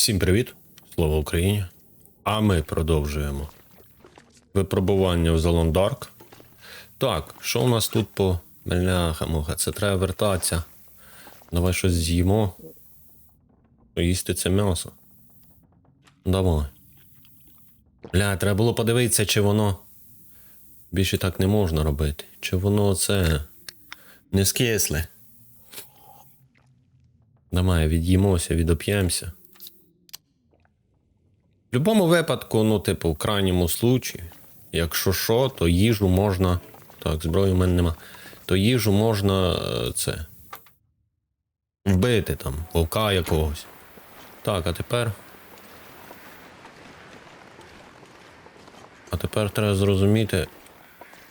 Всім привіт! Слава Україні! А ми продовжуємо випробування в Золон Дарк. Так, що у нас тут по бляха муха? Це треба вертатися. Давай щось з'їмо. Їсти це м'ясо. Давай. Бля, треба було подивитися, чи воно. Більше так не можна робити. Чи воно це не скисле. Давай, від'їмося, відоп'ємося. В будь-якому випадку, ну, типу, в крайньому случаї, якщо що, то їжу можна. Так, зброї в мене нема. То їжу можна е, це. Вбити там, вовка якогось. Так, а тепер. А тепер треба зрозуміти,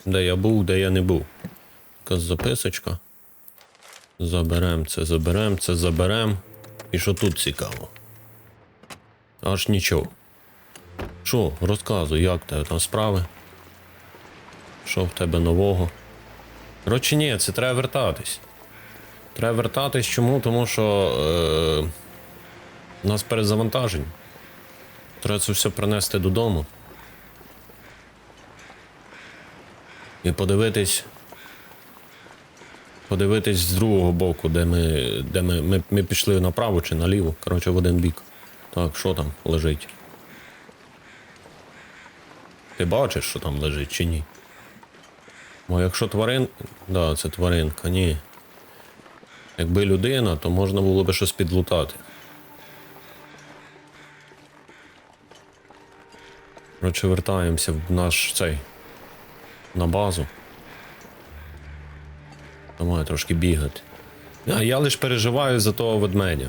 де я був, де я не був. Якась записочка. Заберем це, заберем це, заберем. І що тут цікаво? Аж нічого. Що, розказуй, як тебе там справи? Що в тебе нового? Коротше, ні, це треба вертатись. Треба вертатись чому? Тому що е, у нас перезавантажень. Треба це все принести додому. І подивитись. Подивитись з другого боку, де ми. Де ми, ми, ми пішли направо чи наліво. Коротше, в один бік. Так, що там лежить? Ти бачиш, що там лежить чи ні? Бо якщо тварин. Да, це тваринка, ні. Якби людина, то можна було би щось підлутати. Коротше, вертаємося в наш цей. На базу. Давай трошки бігати. А я лише переживаю за того ведмедя.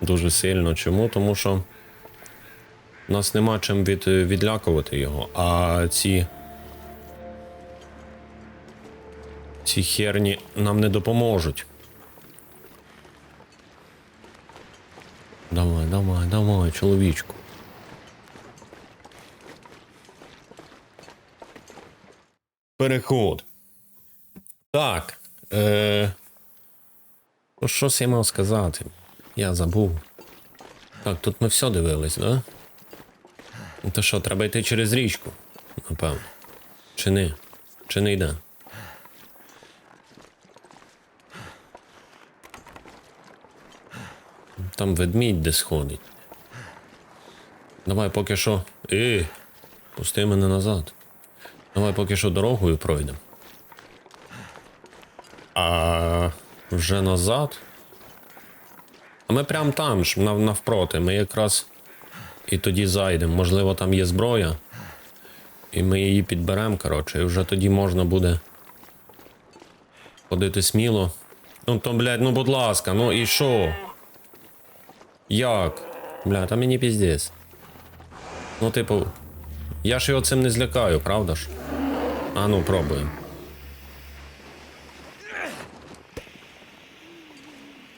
Дуже сильно. Чому? Тому що нас нема чим від, відлякувати його, а ці. Ці херні нам не допоможуть. Давай, давай, давай, чоловічку. Переход. Так. Е... Ну, щось я мав сказати. Я забув. Так, тут ми все дивились, да? Ну то що, треба йти через річку, напевно. Чи не? Чи не йде? Там ведмідь де сходить. Давай поки що. Е, пусти мене назад. Давай поки що дорогою пройдемо. А вже назад. А ми прям там ж, нав, навпроти. Ми якраз і тоді зайдемо. Можливо, там є зброя. І ми її підберемо, коротше, і вже тоді можна буде ходити сміло. Ну то, блядь, ну будь ласка, ну і що? Як? Бля, та мені піздець. Ну, типу, я ж його цим не злякаю, правда ж? А ну, пробуємо.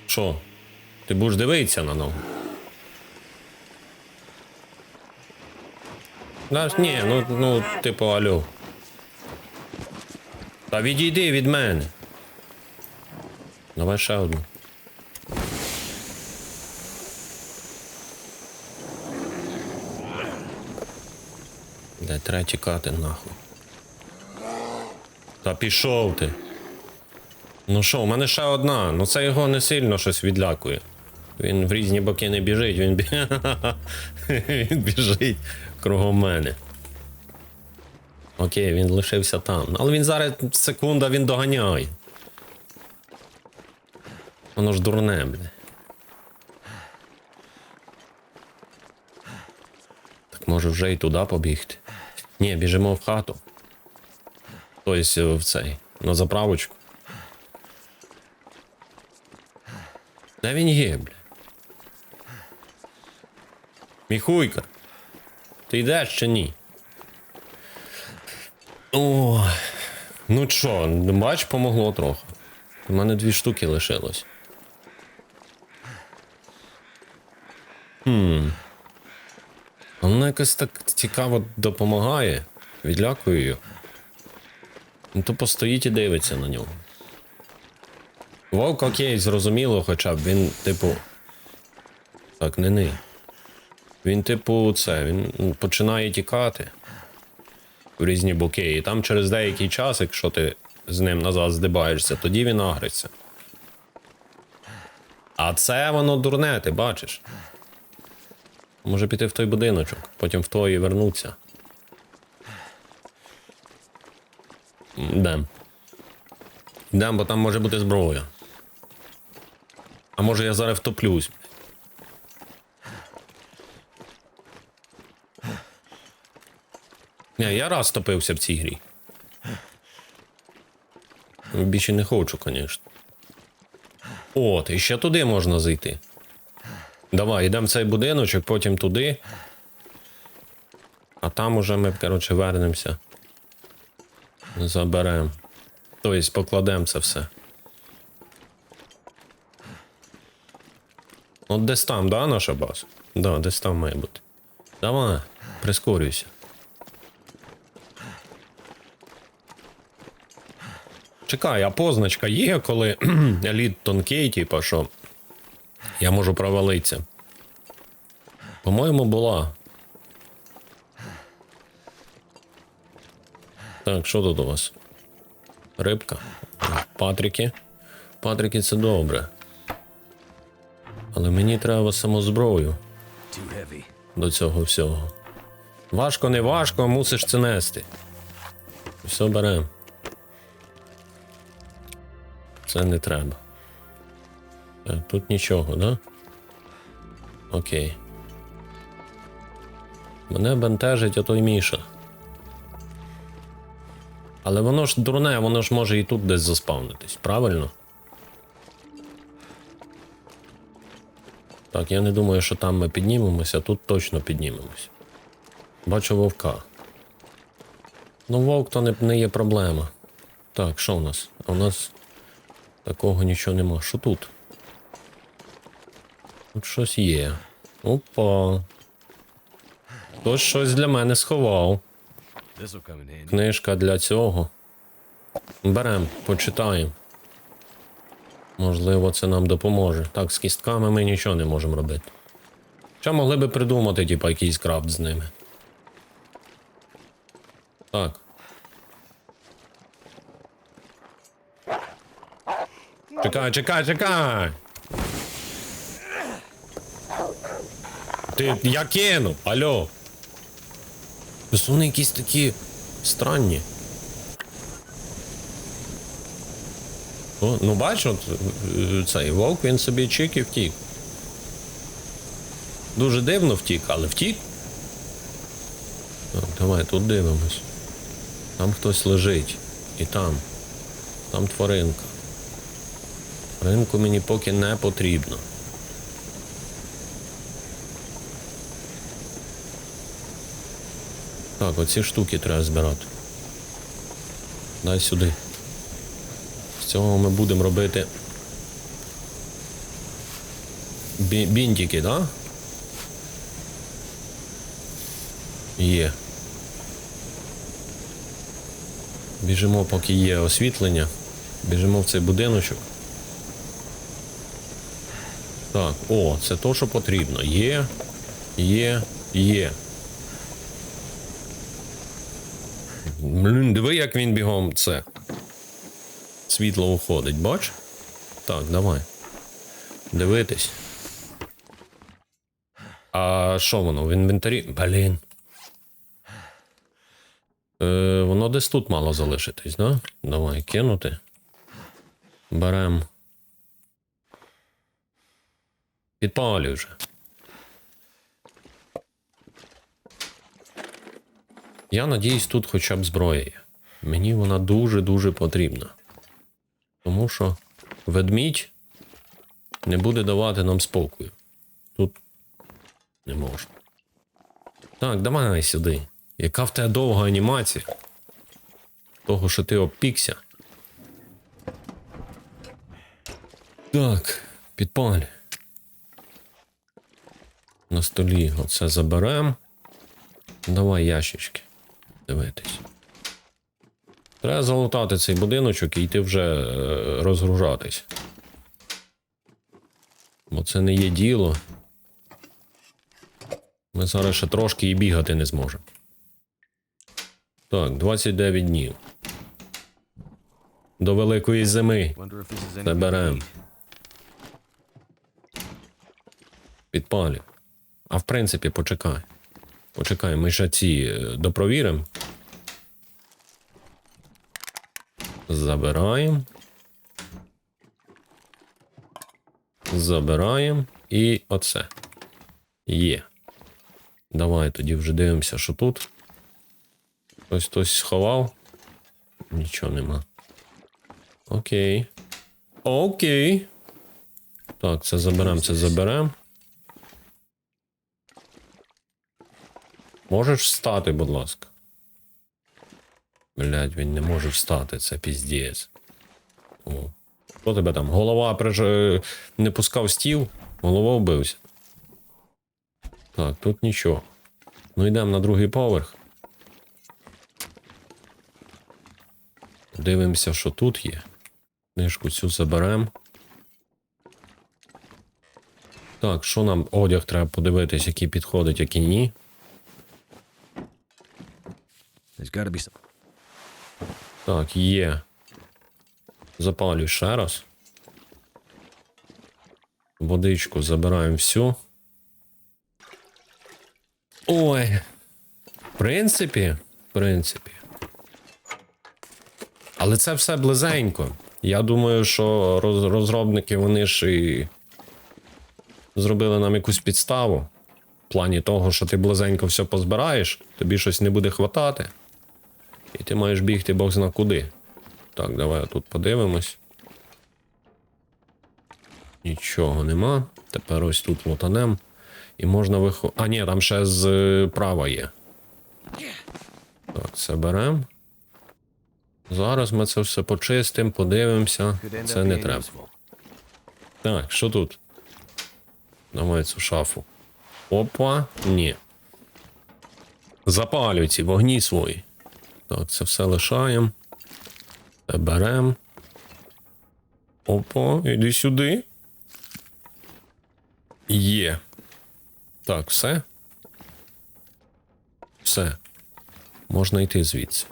Що? Ти будеш дивитися на ногу? Да, ні, ну, ну, типу, алло. Та відійди від мене. Давай ще одну. Де треба тікати нахуй. Та пішов ти. Ну що, у мене ще одна, ну це його не сильно щось відлякує. Він в різні боки не біжить, він, бі... він біжить кругом мене. Окей, він лишився там. Але він зараз секунда він доганяє. Воно ж дурне, бля. Так може вже і туди побігти. Ні, біжимо в хату. Тобто в цей. На заправочку. Де він є, бля? Міхуйка. Ти йдеш чи ні? О, ну чо, бач, помогло трохи. У мене дві штуки лишилось. Хм. Воно якось так цікаво допомагає. Відлякую його. Ну то постоїть і дивиться на нього. Вовк окей, зрозуміло, хоча б він, типу, Так, не ни. Він, типу, це, він починає тікати в різні боки. І там через деякий час, якщо ти з ним назад здибаєшся, тоді він агриться. А це воно дурне, ти бачиш. Може піти в той будиночок, потім в той і вернуться. Дем. Дем, бо там може бути зброя. А може я зараз втоплюсь. Ні, я раз топився в цій грі. Більше не хочу, звісно. От, і ще туди можна зайти. Давай, йдемо в цей будиночок, потім туди. А там уже ми, коротше, вернемося. Заберемо. Тобто покладемо це все. От десь там, да, наша база? Да, десь там має бути. Давай, прискорюйся. Чекай, а позначка є, коли лід тонкий, типа, що я можу провалитися. По-моєму, була. Так, що тут у вас? Рибка. Патрики. Патрики це добре. Але мені треба самозброю до цього всього. Важко, не важко, мусиш це нести. Все беремо. Це не треба. Так, тут нічого, да? Окей. Мене бентежить отой Міша. Але воно ж дурне, воно ж може і тут десь заспавнитись, правильно? Так, я не думаю, що там ми піднімемося, тут точно піднімемося. Бачу вовка. Ну, вовк то не, не є проблема. Так, що у нас? У нас такого нічого нема. Що тут? Тут щось є. Опа. Хтось щось для мене сховав. Книжка для цього. Берем, почитаємо. Можливо, це нам допоможе. Так, з кістками ми нічого не можемо робити. Що могли би придумати, типа, якийсь крафт з ними. Так. Чекай, чекай, чекай! Ти я кину, алло. Вони якісь такі странні. О, ну бачу, от, цей вовк він собі чик і втік. Дуже дивно втік, але втік. Так, давай тут дивимось. Там хтось лежить. І там. Там тваринка. Тваринку мені поки не потрібно. Так, оці штуки треба збирати. Дай сюди. З цього ми будемо робити. Бі- бінтики, так? Да? Є. Біжимо, поки є освітлення. Біжимо в цей будиночок. Так, о, це то, що потрібно. Є, є, є. Блін, диви, як він бігом це. Світло уходить, бач? Так, давай. Дивитись. А що воно в інвентарі? Блін. Е, воно десь тут мало залишитись, да? Давай, кинути. Берем. Підпалюй вже. Я надіюсь, тут хоча б зброя є. Мені вона дуже-дуже потрібна. Тому що ведмідь не буде давати нам спокою. Тут не можна. Так, давай сюди. Яка в тебе довга анімація? Того, що ти обпікся. Так, підпаль. На столі оце заберем. Давай ящички. Дивитись. Треба залутати цей будиночок і йти вже е, розгружатись. Бо це не є діло. Ми зараз ще трошки і бігати не зможемо. Так, 29 днів. До великої зими. Wonder if this is anything. Заберем. Підпалю. А в принципі, почекай. Почекай, ми ще ці е, допровіримо. Забираємо. Забираємо. І оце. Є. Давай тоді вже дивимося, що тут. Хтось хтось сховав. Нічого нема. Окей. Окей. Так, це заберемо, це заберемо. Можеш встати, будь ласка. Блять, він не може встати, це піздець. О. Хто тебе там? Голова приж... е, не пускав стіл, голова вбився. Так, тут нічого. Ну йдемо на другий поверх. Дивимося, що тут є. Книжку цю заберемо. Так, що нам одяг треба подивитись, який підходить, який ні. There's got to be some. Так, є. Запалюй ще раз. Водичку забираємо всю. Ой. В принципі, в принципі. Але це все близенько. Я думаю, що роз- розробники вони ж і зробили нам якусь підставу. В плані того, що ти близенько все позбираєш, тобі щось не буде хватати. І ти маєш бігти Бог зна куди. Так, давай тут подивимось. Нічого нема. Тепер ось тут лутанем. І можна виходити. А, ні, там ще з е, права є. Так, це беремо. Зараз ми це все почистимо, подивимося. Це не треба. Так, що тут? Давай цю шафу. Опа, ні. Запалюй ці вогні свої. Так, це все лишаємо. Це беремо. Опа, іди сюди. Є. Так, все. Все. Можна йти звідси.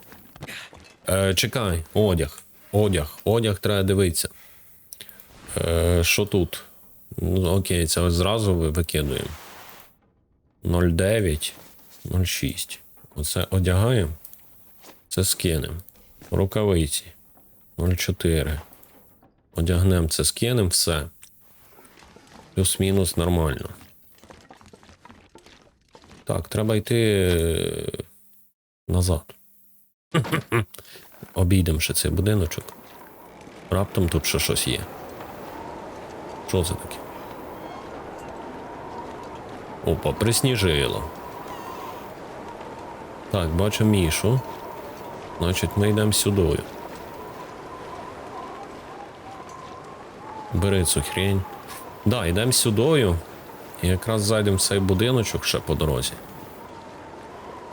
Е, чекай, одяг. Одяг. Одяг треба дивитися. Е, що тут? Ну, окей, це зразу викидуємо. 0,9, 0,6. Оце одягаємо. Це скинемо. Рукавиці. 0,4. Одягнемо це, скинемо, все. Плюс-мінус нормально. Так, треба йти е, назад. Обійдемо ще цей будиночок. Раптом тут ще щось є. Що це таке? Опа, присніжило. Так, бачу Мішу. Значить, ми йдемо сюдою. Бери цю хрень. Да, йдемо сюдою. І якраз зайдемо в цей будиночок ще по дорозі.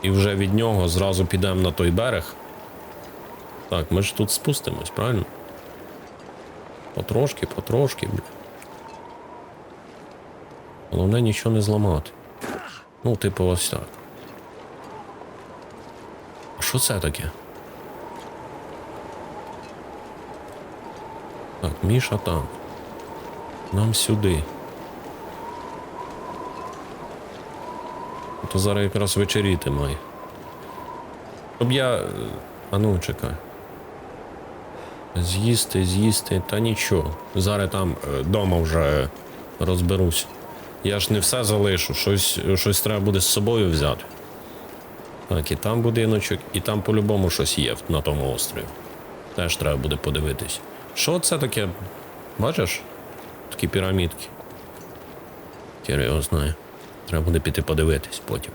І вже від нього зразу підемо на той берег. Так, ми ж тут спустимось, правильно? Потрошки, потрошки, бля. Головне нічого не зламати. Ну, типу, ось так. А що це таке? Так, Міша там. Нам сюди. То зараз якраз вечеріти має. Щоб я. е, А ну, чекай. З'їсти, з'їсти, та нічого. Зараз там вдома вже розберусь. Я ж не все залишу, щось, щось треба буде з собою взяти. Так, і там будиночок, і там по-любому щось є на тому острові. Теж треба буде подивитись. Що це таке? Бачиш? Такі пірамідки. Хер його знає. Треба буде піти подивитись потім.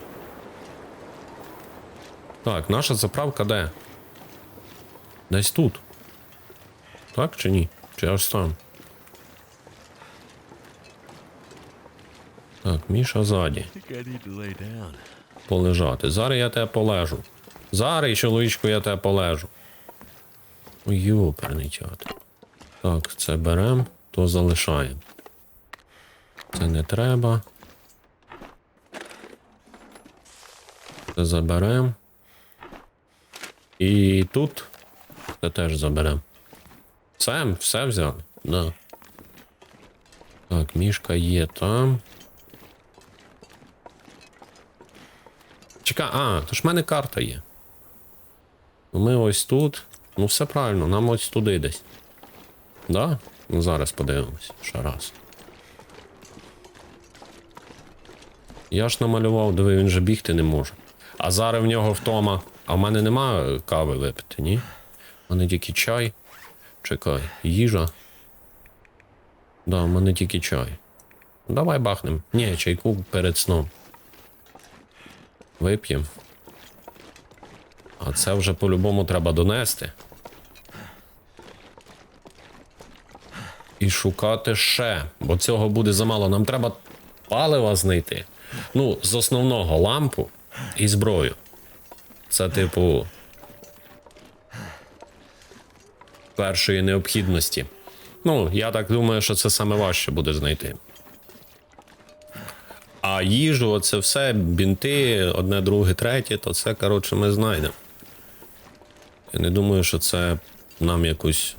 Так, наша заправка де? Десь тут. Так чи ні? Чи аж там? Так, Міша ззаді. Полежати. Зараз я тебе полежу. Зараз, чоловічку, я тебе полежу. Йоперний тят. Так, це беремо, то залишаємо. Це не треба. Це заберемо. І тут це теж заберемо. Все, все взяли? Да. Так, мішка є там. Чекай, а, то ж в мене карта є. Ми ось тут. Ну, все правильно, нам ось туди десь. Да? Ну, зараз подивимось. Ще раз. Я ж намалював, диви, він же бігти не може. А зараз в нього втома. А в мене нема кави випити, ні? У мене тільки чай. Чекай, їжа. Да, в мене тільки чай. Давай бахнем. Ні, чайку перед сном. Вип'ємо. А це вже по-любому треба донести. І шукати ще, бо цього буде замало. Нам треба палива знайти. Ну, з основного лампу і зброю. Це, типу. Першої необхідності. Ну, я так думаю, що це саме важче буде знайти. А їжу, це все, бінти, одне, друге, третє, то це, коротше, ми знайдемо. Я не думаю, що це нам якусь.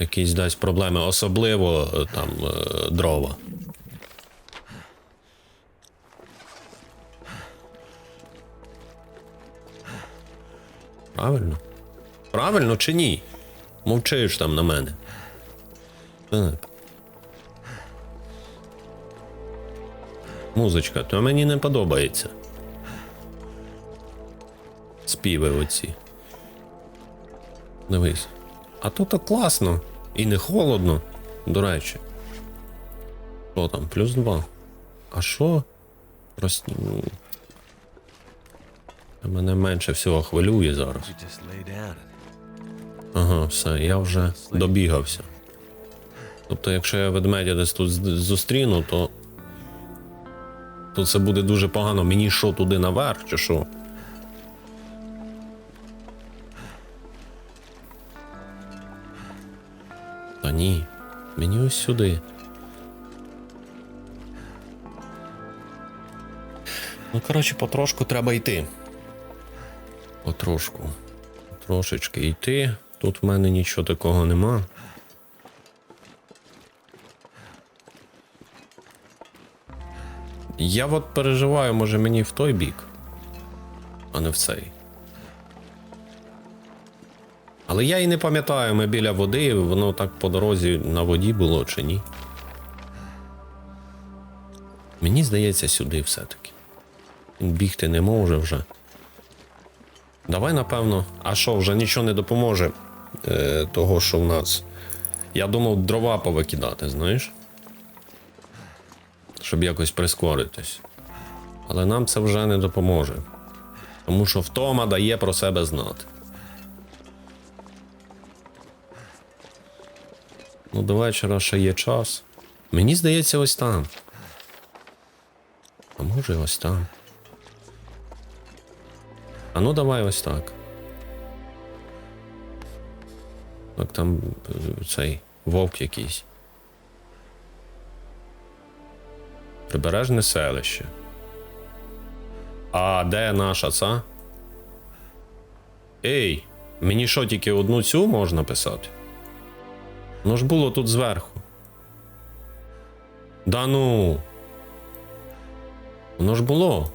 Якісь дасть проблеми, особливо е, там е, дрова. Правильно? Правильно чи ні? Мовчиш там на мене. Так. Музичка, то мені не подобається. Співи оці. Дивись. А тут так класно. І не холодно, до речі. Що там, плюс два. А що? Просто. ну, Мене менше всього хвилює зараз. Ага, все, я вже добігався. Тобто, якщо я ведмедя десь тут зустріну, то. То це буде дуже погано. Мені що туди наверх, чи що? Ось сюди. Ну, коротше, потрошку треба йти. Потрошку. Трошечки йти. Тут в мене нічого такого нема. Я от переживаю, може мені в той бік, а не в цей. Але я і не пам'ятаю, ми біля води, воно так по дорозі на воді було чи ні. Мені здається, сюди все-таки. Бігти не може вже. Давай, напевно. А що, вже нічого не допоможе е, того, що в нас. Я думав дрова повикидати, знаєш? Щоб якось прискоритись. Але нам це вже не допоможе. Тому що втома дає про себе знати. Ну, до вечора ще є час. Мені здається, ось там. А може ось там. А ну давай ось так. Так там е, цей вовк якийсь. Прибережне селище. А де наша ця? Ей, мені що тільки одну цю можна писати? Ну ж було тут зверху. Да ну. Воно ж було.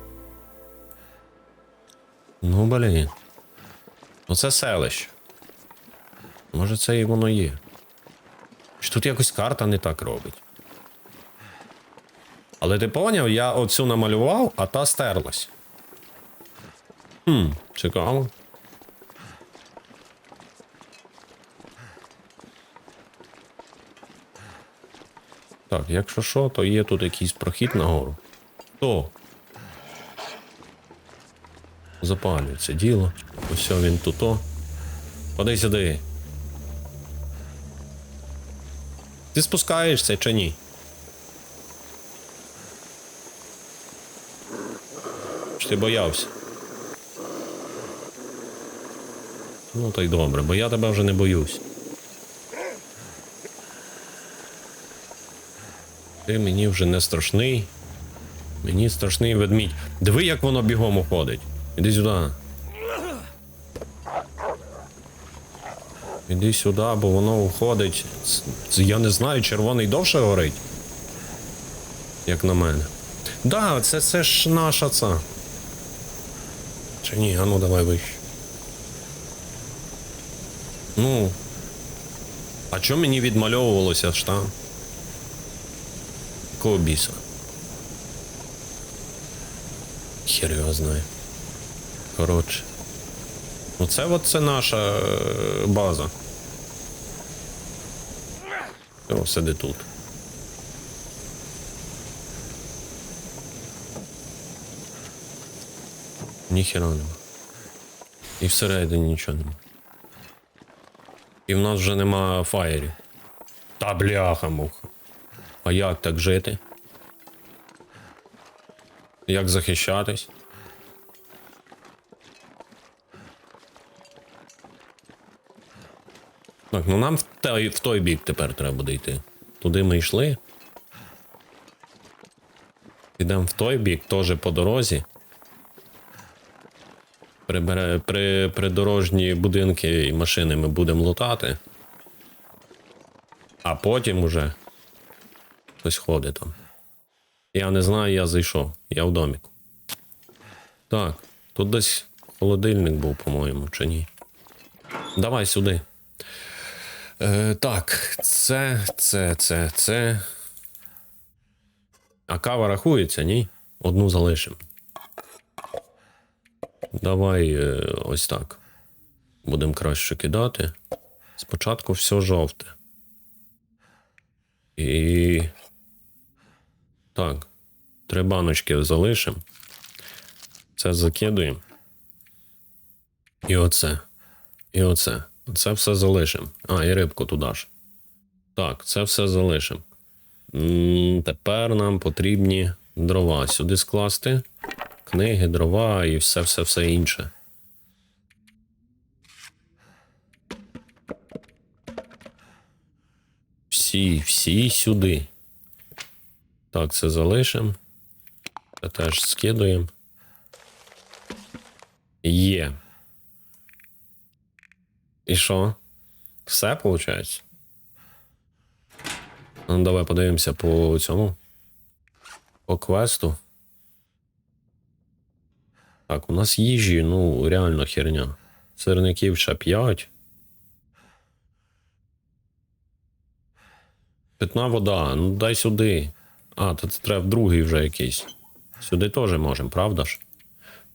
Ну, блін. Оце селище. Може, це і воно є. Чи тут якось карта не так робить? Але ти поняв, я оцю намалював, а та стерлась. Хм, цікаво. Так, якщо що, то є тут якийсь прохід нагору. Хто? Запалюється діло. Ось він тут. -о. Ходи сюди. Ти спускаєшся чи ні? Чи ти боявся? Ну, то й добре, бо я тебе вже не боюсь. Ти мені вже не страшний. Мені страшний ведмідь. Диви, як воно бігом уходить. Іди сюди. Іди сюди, бо воно уходить. Я не знаю, червоний довше горить. Як на мене. Да, це, це ж наша ця. Чи ні, а ну давай вище. Ну. А чому мені відмальовувалося ж там? Якого біса? Хер його знає. Коротше. Оце от це наша е, база. О, сиди тут. Ніхера нема. І всередині нічого нема. І в нас вже нема фаєрів. Та бляха муха. А як так жити? Як захищатись? Так, ну нам в той, в той бік тепер треба буде йти. Туди ми йшли. Підемо в той бік, теж по дорозі. Прибере, при, придорожні будинки і машини ми будемо лутати. А потім уже хтось ходить там. Я не знаю, я зайшов. Я в доміку. Так, тут десь холодильник був, по-моєму, чи ні. Давай сюди. Е, так, це, це, це, це. А кава рахується, ні? Одну залишимо. Давай е, ось так. Будемо краще кидати. Спочатку все жовте. І. Так. Три баночки залишимо. Це закидуємо. І оце. І оце. Це все залишимо. А, і рибку туди ж. Так, це все залишимо. Тепер нам потрібні дрова сюди скласти. Книги, дрова і все, все, все інше. Всі, всі сюди. Так, це залишимо. Це теж скидуємо. Є. І що? Все виходить? Ну, давай подивимося по цьому. По квесту. Так, у нас їжі, ну, реально херня. Сирників ще 5. Питна вода, ну дай сюди. А, то це треба другий вже якийсь. Сюди теж можемо, правда ж?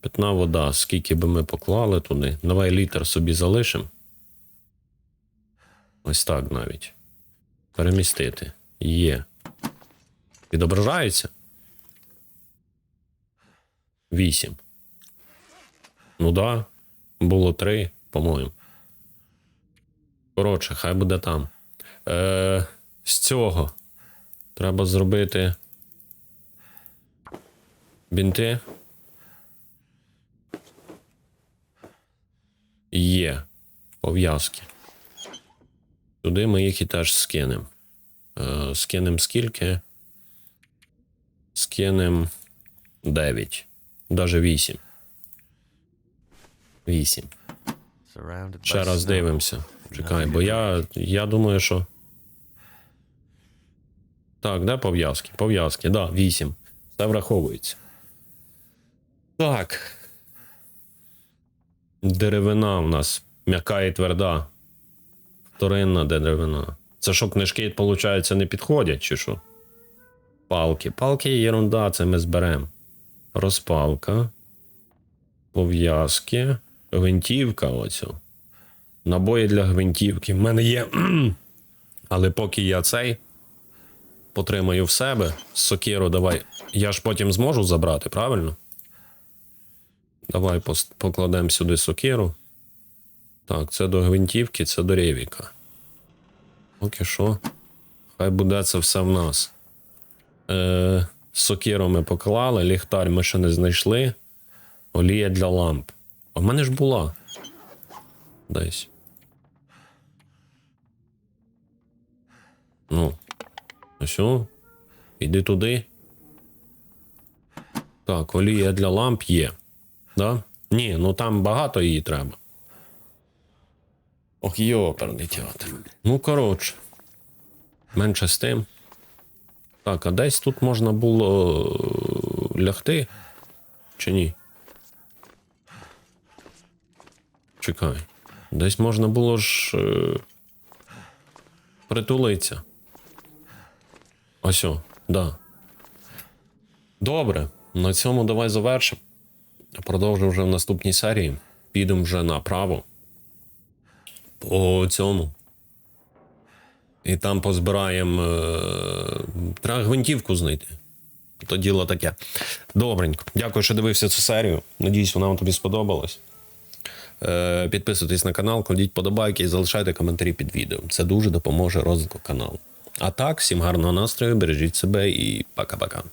Питна вода, скільки би ми поклали туди. Давай літр собі залишимо. Ось так навіть. Перемістити. Є. Відображається? Вісім. Ну да. Було три, по-моєму. Коротше, хай буде там. Е, з цього треба зробити бінти. Є. Пов'язки. Туди ми їх і теж скинемо. Е, скинемо скільки? Скинемо 9. Даже 8. 8. Ще раз дивимося. Чекай, бо я, я думаю, що. Так, де пов'язки? Пов'язки, да, 8. Це враховується. Так. Деревина в нас м'яка і тверда. Вторинна деревина. Це що, книжки, виходить, не підходять, чи що? Палки. Палки єрунда, це ми зберемо. Розпалка. Пов'язки. Гвинтівка оцю. Набої для гвинтівки. В мене є. Але поки я цей потримаю в себе. Сокиру давай. Я ж потім зможу забрати, правильно? Давай покладемо сюди сокиру. Так, це до гвинтівки, це до ревіка. Поки що. Хай буде це все в нас. Е, сокиру ми поклали, ліхтар ми ще не знайшли. Олія для ламп. А в мене ж була. Десь. Ну. О. Іди туди. Так, олія для ламп є. Да? Ні, ну там багато її треба. Ох, йоперний театр. Ну, коротше. Менше з тим. Так, а десь тут можна було е, лягти? Чи ні? Чекай. Десь можна було ж. Е... О, да. Добре. На цьому давай завершимо. Продовжимо вже в наступній серії. Підемо вже направо. По цьому. І там позбираємо. Е... Треба гвинтівку знайти. То діло таке. Добренько. Дякую, що дивився цю серію. Надіюсь, вона вам тобі сподобалась. Е, Підписуйтесь на канал, кладіть подобайки і залишайте коментарі під відео. Це дуже допоможе розвитку каналу. А так, всім гарного настрою, бережіть себе і пока-пока.